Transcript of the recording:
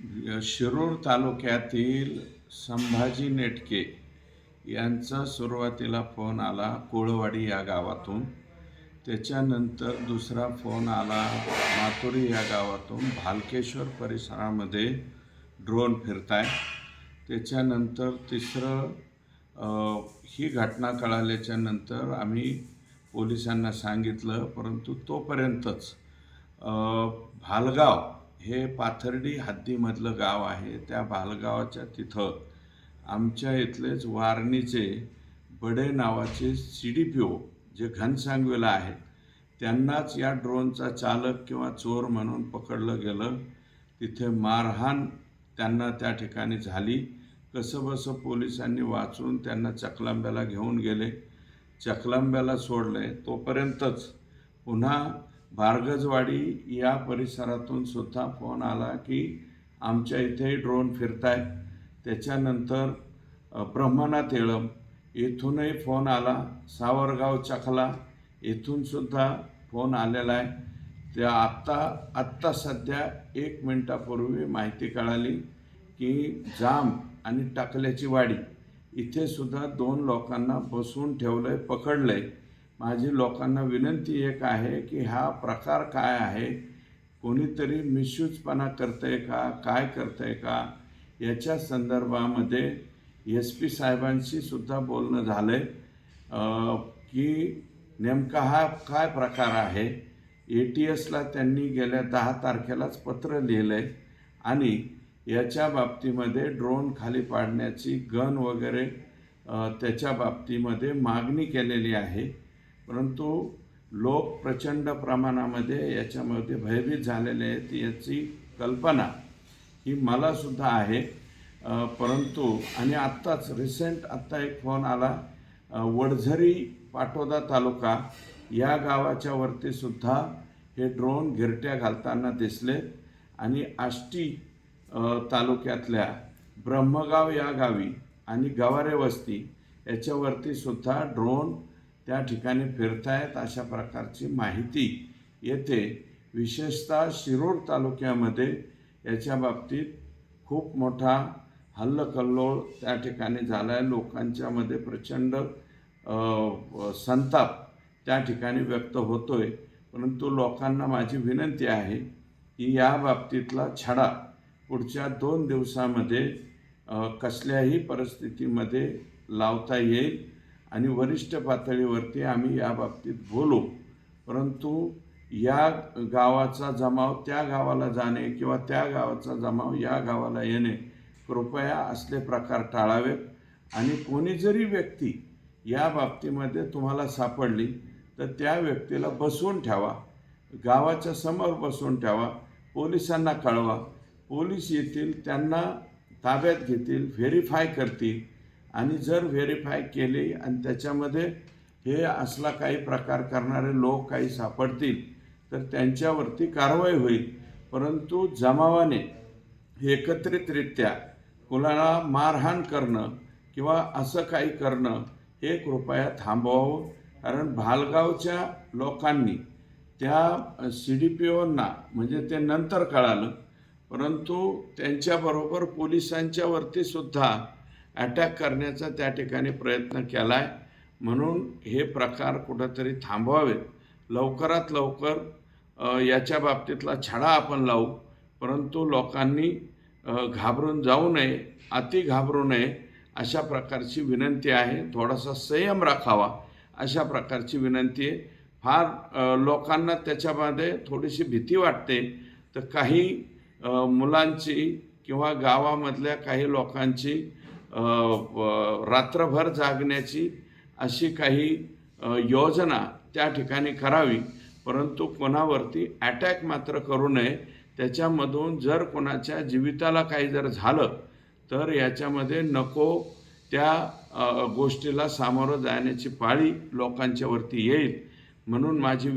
शिरूर तालुक्यातील संभाजी नेटके यांचा सुरुवातीला फोन आला कोळवाडी या गावातून. त्याच्यानंतर दुसरा फोन आला मातुरी या गावातून. भालकेश्वर परिसरामध्ये ड्रोन फिरताय. त्याच्यानंतर तिसरं ही घटना कळाल्याच्या नंतर आम्ही पोलिसांना सांगितलं परंतु तोपर्यंतच भालगाव हे पाथर्डी हद्दीमधलं गाव आहे. त्या भालगावाच्या तिथं आमच्या इथलेच वारणीचे बडे नावाचे सी डी पी ओ जे घनसांगवेला आहेत त्यांनाच या ड्रोनचा चालक किंवा चोर म्हणून पकडलं गेलं. तिथे मारहाण त्यांना त्या ठिकाणी झाली. कसं बसं पोलिसांनी वाचून त्यांना चकलांब्याला घेऊन गेले. चकलांब्याला सोडले. तोपर्यंतच पुन्हा भार्गजवाडी या परिसरातून सुद्धा फोन आला की आमच्या इथेही ड्रोन फिरताय त्याच्यानंतर ब्रह्मनाथ येळम येथूनही फोन आला. सावरगाव चखला येथूनसुद्धा फोन आलेला आहे. त्या आत्ता आत्ता सध्या एक मिनटापूर्वी माहिती कळाली की जाम आणि टाकल्याची वाडी. इथे सुद्धा दोन लोकांना बसवून ठेवलं आहे पकडलं आहे माझी लोकांना विनंती एक आहे की हा प्रकार काय आहे? कोणीतरी मिसयूजपणा करतंय का? काय करतंय का? याच्या संदर्भामध्ये एस पी साहेबांशी सुद्धा बोलणं झालं आहे की नेमका हा काय प्रकार आहे? ए टी एसला त्यांनी गेल्या दहा तारखेलाच पत्र लिहिलं आहे आणि याच्या बाबतीमध्ये ड्रोन खाली पाडण्याची गन वगैरे त्याच्या बाबतीमध्ये मागणी केलेली आहे. परंतु लोक प्रचंड प्रमाणामध्ये याच्यामध्ये भयभीत झालेले आहेत याची कल्पना ही मलासुद्धा आहे. परंतु आणि आत्ताच रिसेंट आत्ता एक फोन आला. वडझरी पाटोदा तालुका या गावाच्या वरतीसुद्धा हे ड्रोन गिरट्या घालताना दिसले. आणि आष्टी तालुक्यातल्या ब्रह्मगाव या गावी आणि गवारे वस्ती याच्यावरतीसुद्धा ड्रोन त्या ठिकाणी फिरतायत अशा प्रकारची माहिती येते विशेषतः शिरोड तालुक्यामध्ये याच्या बाबतीत खूप मोठा हल्लकल्लोळ त्या ठिकाणी झाला आहे लोकांच्यामध्ये प्रचंड संताप त्या ठिकाणी व्यक्त होतो आहे परंतु लोकांना माझी विनंती आहे की या बाबतीतला छडा पुढच्या दोन दिवसामध्ये कसल्याही परिस्थितीमध्ये लावता येईल. आणि वरिष्ठ पातळीवरती आम्ही या बाबतीत बोलू. परंतु या गावाचा जमाव त्या गावाला जाणे किंवा त्या गावाचा जमाव या गावाला येणे कृपया असले प्रकार टाळावेत. आणि कोणी जरी व्यक्ती या बाबतीमध्ये तुम्हाला सापडली तर त्या व्यक्तीला बसवून ठेवा. गावाच्या समोर बसवून ठेवा. पोलिसांना कळवा. पोलीस येतील त्यांना ताब्यात घेतील व्हेरीफाय करतील. आणि जर व्हेरीफाय केली आणि त्याच्यामध्ये हे असला काही प्रकार करणारे लोक काही सापडतील तर त्यांच्यावरती कारवाई होईल. परंतु जमावाने एकत्रितरित्या कुणाला मारहाण करणं किंवा असं काही करणं हे कृपया थांबवावं. कारण भालगावच्या लोकांनी त्या सी डी पी ओंना म्हणजे ते नंतर कळालं परंतु त्यांच्याबरोबर पोलिसांच्या वरती सुद्धा अटॅक करण्याचा त्या ठिकाणी प्रयत्न केला आहे म्हणून हे प्रकार कुठंतरी थांबवावेत. लवकरात लवकर याच्या बाबतीतला छडा आपण लावू. परंतु लोकांनी घाबरून जाऊ नये अति घाबरू नये अशा प्रकारची विनंती आहे. थोडासा संयम राखावा अशा प्रकारची विनंती आहे. फार लोकांना त्याच्यामध्ये थोडीशी भीती वाटते. तर काही मुलांची किंवा गावामधल्या काही लोकांची रात्रभर जागण्याची अशी काही योजना त्या ठिकाणी करावी. परंतु कोणावरती अटॅक मात्र करू नये. त्याच्यामधून जर कोणाच्या जीविताला काही जर झालं तर याच्यामध्ये नको त्या गोष्टीला सामोरं जाण्याची पाळी लोकांच्यावरती येईल. म्हणून माझी